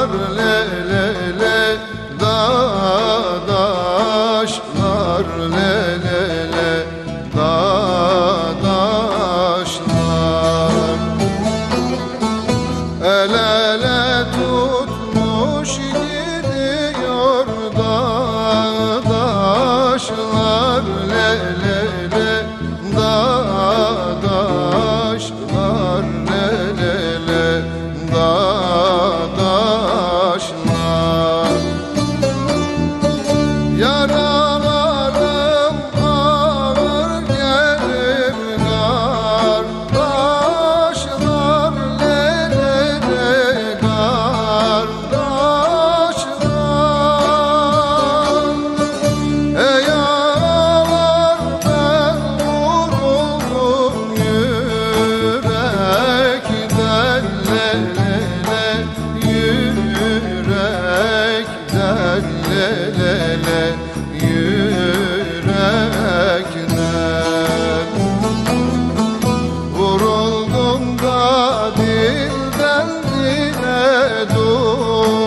var le le le dadaş var le le le dadaşlar El ele tutmuş gidiyor dadaşlar Le le le yürekten Vuruldum da dilden dile duyuldum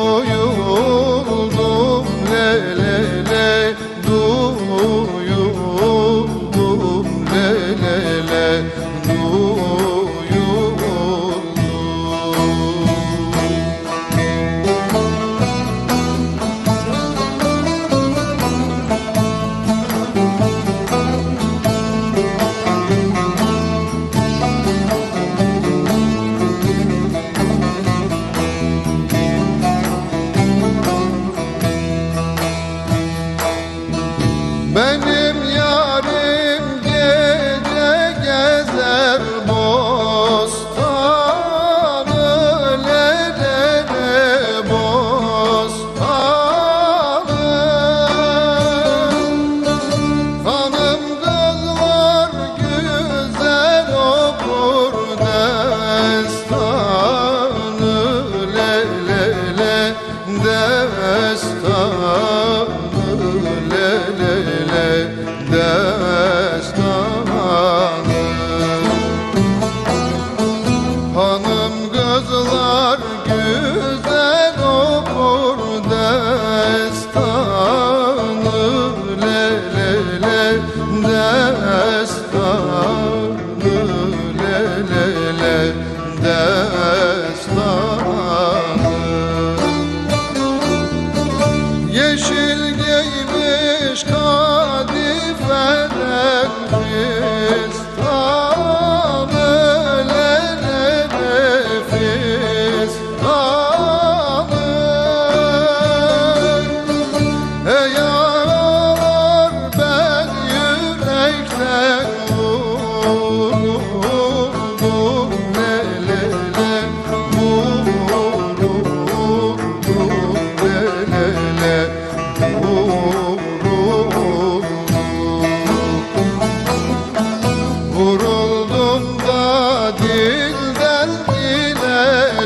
Beni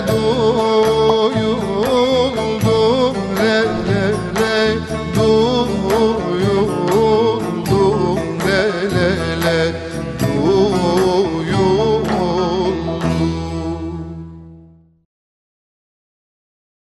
do